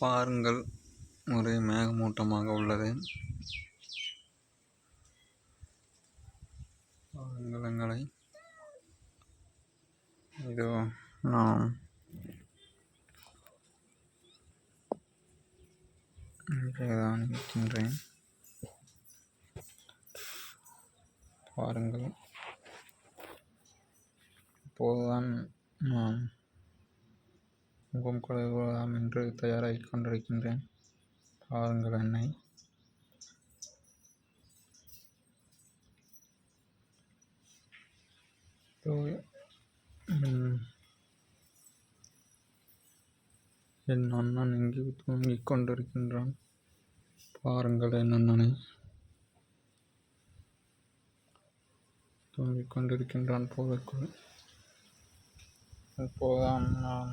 பாருங்கள். ஒரே மேகமூட்டமாக உள்ளது. பாருங்கள் எங்களை. இதோ நான் இங்கேதான் இருக்கின்றேன் பாருங்கள். இப்போதுதான் நான் முகம் கழுவலாம் என்று தயாராகிக் கொண்டிருக்கின்றேன். பாருங்கள் என்னை என் அண்ணன் இங்கு தூங்கிக் கொண்டிருக்கின்றான். பாருங்கள் என் அண்ணனை. தூங்கிக் கொண்டிருக்கின்றான் போதற்குள் இப்போதுதான் நான்